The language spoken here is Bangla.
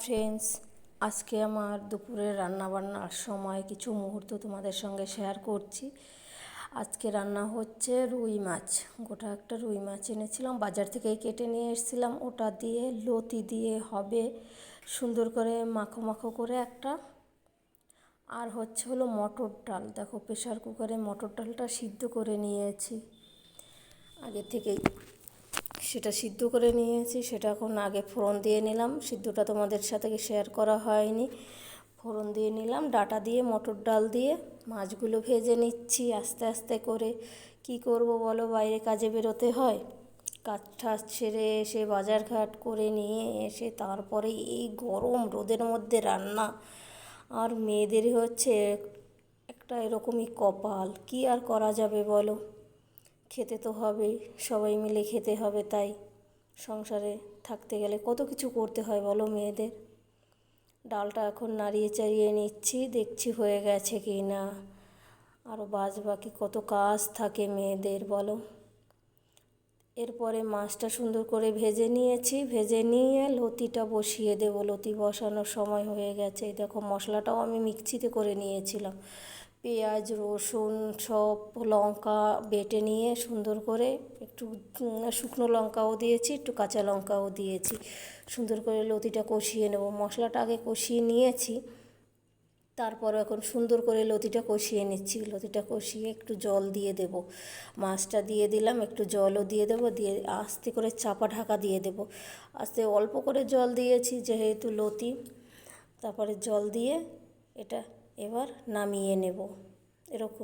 ফ্রেন্ডস আজকে আমার দুপুরের রান্নাবান্নার সময় কিছু মুহূর্ত তোমাদের সঙ্গে শেয়ার করছি। আজকে রান্না হচ্ছে রুই মাছ। গোটা একটা রুই মাছ এনেছিলাম, বাজার থেকে কেটে নিয়ে এসেছিলাম। ওটা দিয়ে লতি দিয়ে হবে সুন্দর করে মাখো মাখো করে একটা। আর হচ্ছে হলো মটর ডাল। দেখো প্রেশার কুকারে মটর ডালটা সিদ্ধ করে নিয়েছি। আগে থেকেই। সেটা সিদ্ধ করে নিয়েছি, সেটা এখন আগে ফোড়ন দিয়ে নিলাম। সিদ্ধটা তোমাদের সাথে শেয়ার করা হয়নি। ফোড়ন দিয়ে নিলাম, ডাটা দিয়ে, মটর ডাল দিয়ে। মাছগুলো ভেজে নিচ্ছি আস্তে আস্তে করে। কি করব বলো, বাইরে কাজে বেরোতে হয়। কাজ টাজ ছেড়ে এসে বাজার ঘাট করে নিয়ে এসে তারপরে এই গরম রোদের মধ্যে রান্না। আর মেয়েদের হচ্ছে একটা এরকমই কপাল। কি আর করা যাবে বলো? খেতে তো হবেই, সবাই মিলে খেতে হবে তাই। সংসারে থাকতে গেলে কত কিছু করতে হয় বলো মেয়েদের? ডালটা এখন নাড়িয়ে চাড়িয়ে নিচ্ছি, দেখছি হয়ে গেছে কি না। আরও বাজ বাকি কত কাজ থাকে মেয়েদের বলো। এরপরে মাছটা সুন্দর করে ভেজে নিয়েছি, ভেজে নিয়ে লতিটা বসিয়ে দেবো। লতি বসানোর সময় হয়ে গেছে। দেখো মশলাটাও আমি মিক্সিতে করে নিয়েছিলাম। পেঁয়াজ, রসুন সব লঙ্কা বেটে নিয়ে সুন্দর করে একটু শুকনো লঙ্কাও দিয়েছি, একটু কাঁচা লঙ্কাও দিয়েছি। সুন্দর করে লতিটা কষিয়ে নেব। মশলাটা আগে কষিয়ে নিয়েছি। তারপর এখন সুন্দর করে লতিটা কষিয়ে নিচ্ছি। লতিটা কষিয়ে একটু জল দিয়ে দেব। মাছটা দিয়ে দিলাম, একটু জলও দিয়ে দেবো, দিয়ে আস্তে করে চাপা ঢাকা দিয়ে দেব। আস্তে অল্প করে জল দিয়েছি যেহেতু লতি। তারপরে জল দিয়ে এটা এবার নামিয়ে নেব। এরকম।